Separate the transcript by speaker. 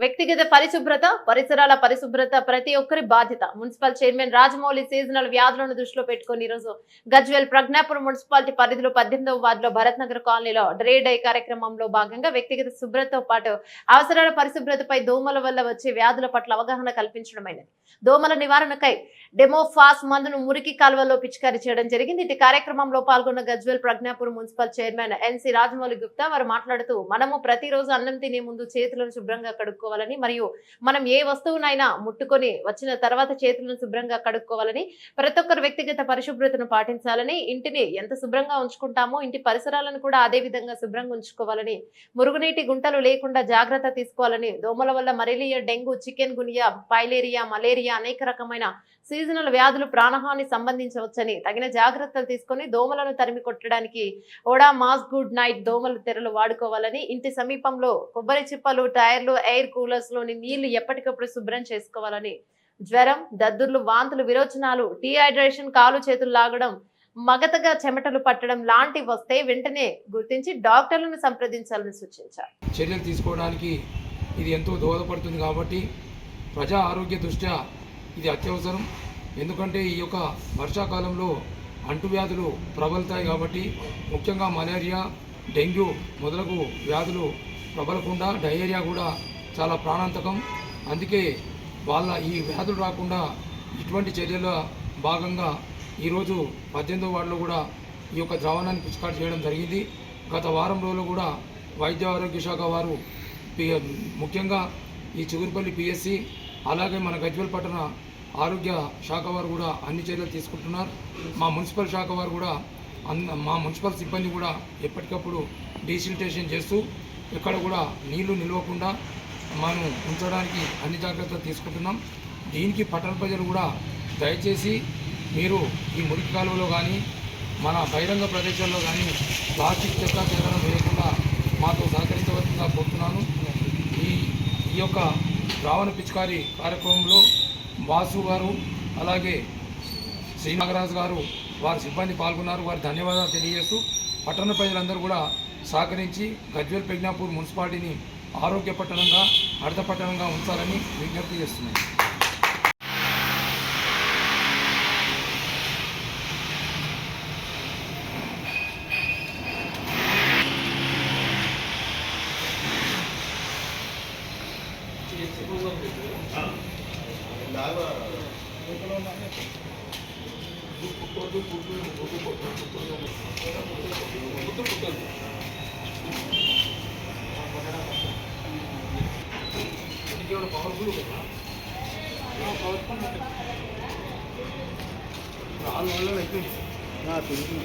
Speaker 1: వ్యక్తిగత పరిశుభ్రత పరిసరాల పరిశుభ్రత ప్రతి ఒక్కరి బాధ్యత. మున్సిపల్ చైర్మన్ రాజమౌళి సీజనల్ వ్యాధులను దృష్టిలో పెట్టుకుని ఈరోజు గజ్వేల్ ప్రజ్ఞాపురం మున్సిపాలిటీ పరిధిలో పద్దెనిమిదవ వార్డులో భరత్ నగర్ కాలనీలో డ్రే డై కార్యక్రమంలో భాగంగా వ్యక్తిగత శుభ్రతతో పాటు అవసరాల పరిశుభ్రతపై దోమల వల్ల వచ్చే వ్యాధుల పట్ల అవగాహన కల్పించడమైనది. దోమల నివారణకై డెమోఫాస్ మందును మురికి కాలువలో పిచికారీ చేయడం జరిగింది. ఇటు కార్యక్రమంలో పాల్గొన్న Gajwel Pragnapuram municipal chairman NC Rajamouli Gupta వారు మాట్లాడుతూ మనము ప్రతిరోజు అన్నం తినే ముందు చేతులను శుభ్రంగా కడుక్కోవాలని మరియు మనం ఏ వస్తువునైనా ముట్టుకొని వచ్చిన తర్వాత చేతులను శుభ్రంగా కడుక్కోవాలని ప్రతి ఒక్కరు వ్యక్తిగత పరిశుభ్రతను పాటించాలని ఇంటిని ఎంత శుభ్రంగా ఉంచుకుంటామో ఇంటి పరిసరాలను కూడా అదే విధంగా శుభ్రంగా ఉంచుకోవాలని మురుగునీటి గుంటలు లేకుండా జాగ్రత్త తీసుకోవాలని దోమల వల్ల మరేలియా dengue chikungunya filaria malaria అనేక రకమైన సీజనల్ వ్యాధులు ప్రాణహాని సంబంధించవచ్చని తగిన జాగ్రత్తలు తీసుకొని దోమలను తరిమి కొట్టడానికి ఓడా మాస్ గుడ్ నైట్ దోమల తెరలు వాడుకోవాలని ఇంటి సమీపంలో కొబ్బరి చిప్పలు టైర్లు ఎయిర్ కూలర్స్లోని నీళ్ళు ఎప్పటికప్పుడు శుభ్రం చేసుకోవాలని. జ్వరం దద్దుర్లు వాంతులు విరోచనాలు డీహైడ్రేషన్ కాలు చేతులు లాగడం మగతగా చెమటలు పట్టడం లాంటివి వస్తే వెంటనే గుర్తించి డాక్టర్లను సంప్రదించాలని సూచించారు.
Speaker 2: చర్యలు తీసుకోవడానికి ఇది ఎంతో దోహదపడుతుంది కాబట్టి ప్రజా ఆరోగ్య దృష్ట్యా ఇది అత్యవసరం. ఎందుకంటే ఈ యొక్క వర్షాకాలంలో అంటువ్యాధులు ప్రబలుతాయి కాబట్టి ముఖ్యంగా మలేరియా డెంగ్యూ మొదలగు వ్యాధులు ప్రబలకుండా డయేరియా కూడా చాలా ప్రాణాంతకం. అందుకే వాళ్ళ ఈ వ్యాధులు రాకుండా ఇటువంటి చర్యల భాగంగా ఈరోజు పద్దెనిమిదో వార్డులో కూడా ఈ యొక్క ద్రావణాన్ని పిచికారి చేయడం జరిగింది. గత వారం రోజులు కూడా వైద్య ఆరోగ్య శాఖ వారు ముఖ్యంగా ఈ చిగురుపల్లి పిఎస్సి అలాగే మన గజ్వల్ పట్టణ ఆరోగ్య శాఖ వారు కూడా అన్ని చర్యలు తీసుకుంటున్నారు. మా మున్సిపల్ శాఖ వారు కూడా మా మున్సిపల్ సిబ్బంది కూడా ఎప్పటికప్పుడు డీసిల్టేషన్ చేస్తూ ఎక్కడ కూడా నీళ్ళు నిలవకుండా మనం ఉంచడానికి అన్ని జాగ్రత్తలు తీసుకుంటున్నాం. దీనికి పట్టణ ప్రజలు కూడా దయచేసి మీరు ఈ మురికి కాలువలో కానీ మన బహిరంగ ప్రదేశాల్లో కానీ ప్లాస్టిక్ చెత్త చెదనం వేయకుండా మాతో సహకరించవలసిందిగా కోరుతున్నాను. ఈ ఈ యొక్క రావణ పిచికారి కార్యక్రమంలో వాసు గారు అలాగే శ్రీనాగరాజు గారు వారి సిబ్బంది పాల్గొన్నారు. వారి ధన్యవాదాలు తెలియజేస్తూ పట్టణ ప్రజలందరూ కూడా సహకరించి గజ్వేల్ ప్రజ్ఞాపూర్ మున్సిపాలిటీని ఆరోగ్య పట్టణంగా హరిత పట్టణంగా ఉంచాలని విజ్ఞప్తి చేస్తున్నాను
Speaker 3: నా తెలుసు